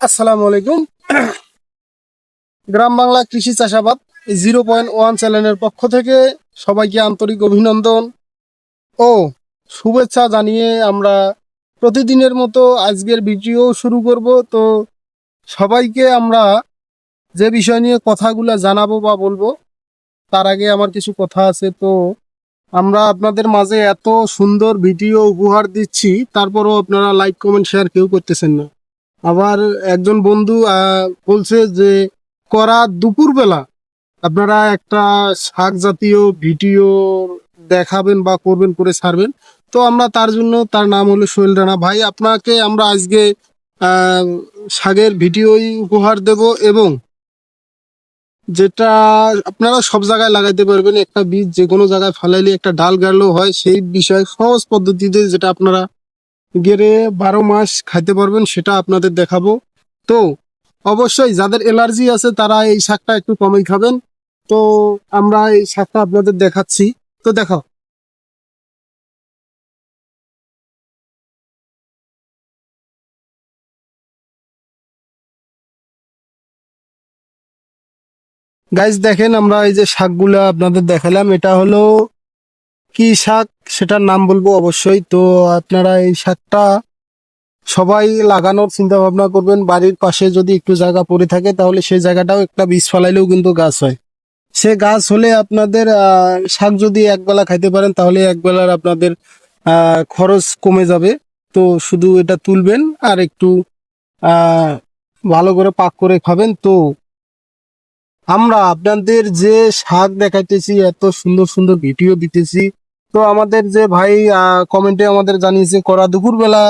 আসসালামু আলাইকুম। গ্রাম বাংলা কৃষি চাষাবাদ জিরো পয়েন্ট ওয়ান চ্যানেলের পক্ষ থেকে সবাইকে আন্তরিক অভিনন্দন ও শুভেচ্ছা জানিয়ে আমরা প্রতিদিনের মতো আজকের ভিডিও শুরু করব। তো সবাইকে আমরা যে বিষয় নিয়ে কথাগুলো জানাব বা বলব, তার আগে আমার কিছু কথা আছে। তো আমরা আপনাদের মাঝে এত সুন্দর ভিডিও উপহার দিচ্ছি, তারপরও আপনারা লাইক, কমেন্ট শেয়ার কেউ করতেছেন না। আবার একজন বন্ধু বলছে যে, করা দুপুরবেলা আপনারা একটা শাক জাতীয় ভিডিও দেখাবেন বা করবেন, করে ছাড়বেন। তো আমরা তার জন্য, তার নাম হলো সোহেল রানা। ভাই, আপনাকে আমরা আজকে শাকের ভিডিওই উপহার দেব এবং যেটা আপনারা সব জায়গায় লাগাইতে পারবেন, একটা বীজ যে কোনো জায়গায় ফালাইলে একটা ডাল গাড়লেও হয়, সেই বিষয়ে সহজ পদ্ধতিতে যেটা আপনারা গেড়ে বারো মাস খাইতে পারবেন, সেটা আপনাদের দেখাবো। তো অবশ্যই যাদের অ্যালার্জি আছে, তারা এই শাকটা একটু কমই খাবেন। তো আমরা এই শাকটা আপনাদের দেখাচ্ছি। তো দেখাও। গাইজ দেখেন আমরা এই যে শাকগুলা আপনাদের দেখালাম, এটা হলো কি শাক? সেটার নাম বলব অবশ্যই। তো আপনারা এই শাকটা সবাই লাগানোর চিন্তা ভাবনা করবেন। বাড়ির পাশে যদি একটু জায়গা পড়ে থাকে, তাহলে সেই জায়গাটাও একটা বীজ ফলাইলেও কিন্তু গাছ হয়। সে গাছ হলে আপনাদের শাক যদি একবেলা খাইতে পারেন, তাহলে একবেলার আপনাদের খরচ কমে যাবে। তো শুধু এটা তুলবেন আর একটু ভালো করে পাক করে খাবেন। তো আমরা আপনাদের যে শাক দেখাইতেছি, এত সুন্দর সুন্দর ভিডিও দিতেছি। তো আমাদের যে ভাই কমেন্টে আমাদের জানিয়েছে করা দুপুরবেলা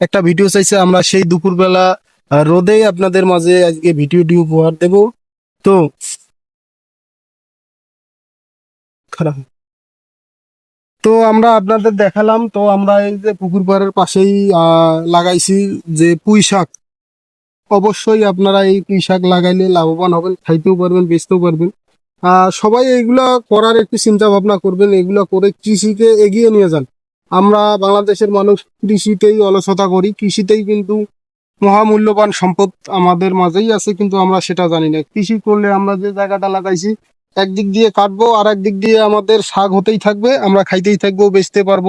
একটা ভিডিও চাইছে, আমরা সেই দুপুরবেলা রোদেই আপনাদের মাঝে আজকে ভিডিওটি উপহার দেব। তো খারাপ। তো আমরা আপনাদের দেখালাম, তো আমরা এই যে পুকুর পাড়ের পাশেই লাগাইছি যে পুঁই শাক। অবশ্যই আপনারা এই পুঁই শাক লাগাইলে লাভবান হবেন, খাইতেও পারবেন, বেচতেও পারবেন। সবাই এগুলা করার একটু চিন্তা ভাবনা করবেন এগুলা করে কৃষিকে এগিয়ে নিয়ে যান। আমরা বাংলাদেশের মানুষ কৃষিতেই অলসতা করি, কৃষিতেই কিন্তু মহামূল্যবান সম্পদ আমাদের মাঝেই আছে, কিন্তু আমরা সেটা জানি না। কৃষি করলে আমরা যে জায়গাটা লাগাইছি, একদিক দিয়ে কাটবো আর একদিক দিয়ে আমাদের শাক হতেই থাকবে, আমরা খাইতেই থাকব, বেচতে পারব।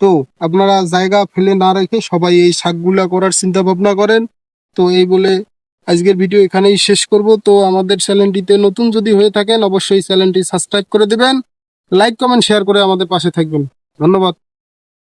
তো আপনারা জায়গা ফেলে না রেখে সবাই এই শাকগুলা করার চিন্তা ভাবনা করেন। তো এই বলে আজকের ভিডিও এখানেই শেষ করব। তো আমাদের চ্যানেলটিতে নতুন যদি হয়ে থাকেন, অবশ্যই চ্যানেলটি সাবস্ক্রাইব করে দেবেন। লাইক, কমেন্ট, শেয়ার করে আমাদের পাশে থাকবেন। ধন্যবাদ।